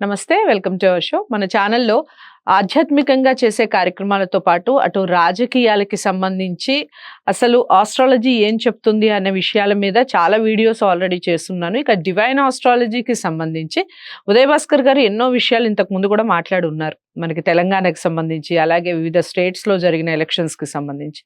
నమస్తే welcome to our show. మన ఛానల్లో ఆధ్యాత్మికంగా చేసే కార్యక్రమాలతో పాటు అటు రాజకీయాలకి సంబంధించి అసలు ఆస్ట్రాలజీ ఏం చెప్తుంది అనే విషయాల మీద చాలా వీడియోస్ ఆల్రెడీ చేస్తున్నాను. ఇక డివైన్ ఆస్ట్రాలజీకి సంబంధించి ఉదయ్ భాస్కర్ గారు ఎన్నో విషయాలు ఇంతకు ముందు కూడా మాట్లాడున్నారు. మనకి తెలంగాణకి సంబంధించి అలాగే వివిధ స్టేట్స్లో జరిగిన ఎలక్షన్స్కి సంబంధించి.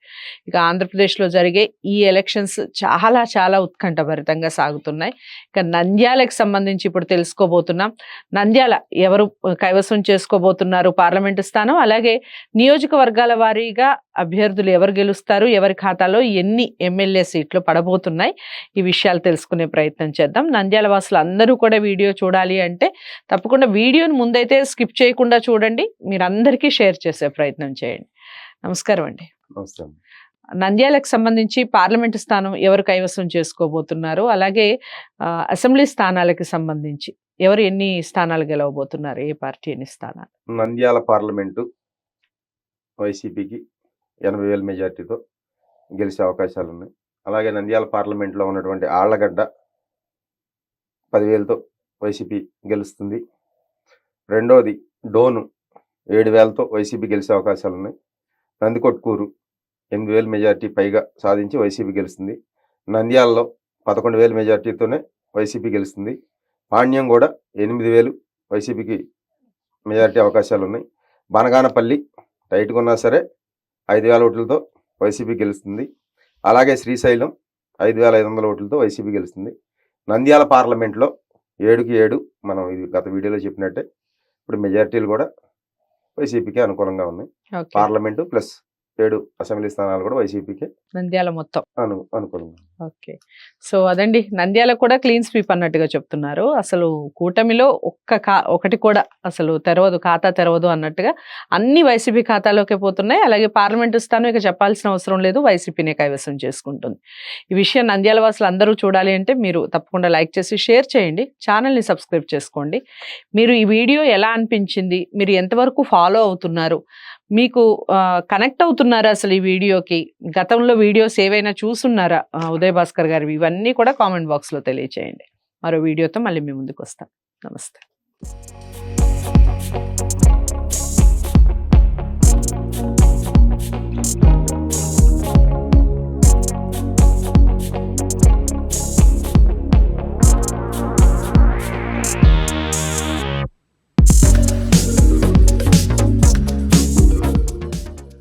ఇక ఆంధ్రప్రదేశ్లో జరిగే ఈ ఎలక్షన్స్ చాలా చాలా ఉత్కంఠభరితంగా సాగుతున్నాయి. ఇక నంద్యాలకు సంబంధించి ఇప్పుడు తెలుసుకోబోతున్నాం. నంద్యాల ఎవరు కైవసం చేసుకోబోతున్నారు? పార్లమెంటు స్థానం అలాగే నియోజకవర్గాల వారీగా అభ్యర్థులు ఎవరు గెలుస్తారు? ఎవరి ఖాతాలో ఎన్ని ఎమ్మెల్యే సీట్లు పడబోతున్నాయి? ఈ విషయాలు తెలుసుకునే ప్రయత్నం చేద్దాం. నంద్యాల వాసులు అందరూ కూడా వీడియో చూడాలి అంటే తప్పకుండా వీడియోని ముందైతే స్కిప్ చేయకుండా చూడండి. మీరు అందరికీ షేర్ చేసే ప్రయత్నం చేయండి. నమస్కారం అండి. నమస్తే నంద్యాలకు సంబంధించి పార్లమెంటు స్థానం ఎవరు కైవసం చేసుకోబోతున్నారు? అలాగే అసెంబ్లీ స్థానాలకి సంబంధించి ఎవరు ఎన్ని స్థానాలు గెలవబోతున్నారు? ఏ పార్టీ ఎన్ని స్థానాలు? నంద్యాల పార్లమెంటు వైసీపీకి ఎనభై వేల మెజార్టీతో గెలిచే అవకాశాలు ఉన్నాయి అలాగే నంద్యాల పార్లమెంట్లో ఉన్నటువంటి ఆళ్ళగడ్డ పదివేలతో వైసీపీ గెలుస్తుంది. రెండోది డోను ఏడు వేలతో వైసీపీ గెలిచే అవకాశాలు ఉన్నాయి నందికొట్కూరు ఎనిమిది వేల మెజార్టీ పైగా సాధించి వైసీపీ గెలుస్తుంది. నంద్యాలలో పదకొండు వేల మెజార్టీతోనే వైసీపీ గెలుస్తుంది. పాణ్యం కూడా ఎనిమిది వేలు వైసీపీకి మెజార్టీ అవకాశాలు ఉన్నాయి బనగానపల్లి టైట్గా ఉన్నా సరే ఐదు వేల ఓట్లతో వైసీపీ గెలుస్తుంది. అలాగే శ్రీశైలం ఐదు వేల ఐదు వందల ఓట్లతో వైసీపీ గెలుస్తుంది. నంద్యాల పార్లమెంట్లో ఏడుకి ఏడు మనం ఇది గత వీడియోలో చెప్పినట్టే. ఇప్పుడు మెజార్టీలు కూడా వైసీపీకి అనుకూలంగా ఉన్నాయి పార్లమెంటు ప్లస్ ఏడు అసెంబ్లీ స్థానాలు కూడా వైసీపీకి నంద్యాల మొత్తం. అను అనుకూలంగా. ఓకే. సో అదండి. నంద్యాల కూడా క్లీన్ స్వీప్ అన్నట్టుగా చెప్తున్నారు. అసలు కూటమిలో ఒక్క కా ఒకటి కూడా అసలు తెరవదు ఖాతా తెరవదు అన్నట్టుగా అన్ని వైసీపీ ఖాతాలోకే పోతున్నాయి. అలాగే పార్లమెంటు స్థానం ఇక చెప్పాల్సిన అవసరం లేదు. వైసీపీనే కైవసం చేసుకుంటుంది. ఈ విషయం నంద్యాల వాసులు అందరూ చూడాలి అంటే మీరు తప్పకుండా లైక్ చేసి షేర్ చేయండి. ఛానల్ని సబ్స్క్రైబ్ చేసుకోండి. మీరు ఈ వీడియో ఎలా అనిపించింది? మీరు ఎంతవరకు ఫాలో అవుతున్నారు? మీకు కనెక్ట్ అవుతున్నారా నవ్వుతున్నారా అసలు ఈ వీడియోకి? గతంలో వీడియోస్ ఏవైనా చూస్తున్నారా? ఉదయ్ భాస్కర్ గారి ఇవన్నీ కూడా కామెంట్ బాక్స్లో తెలియచేయండి. మరో వీడియోతో మళ్ళీ మీ ముందుకు వస్తాం నమస్తే.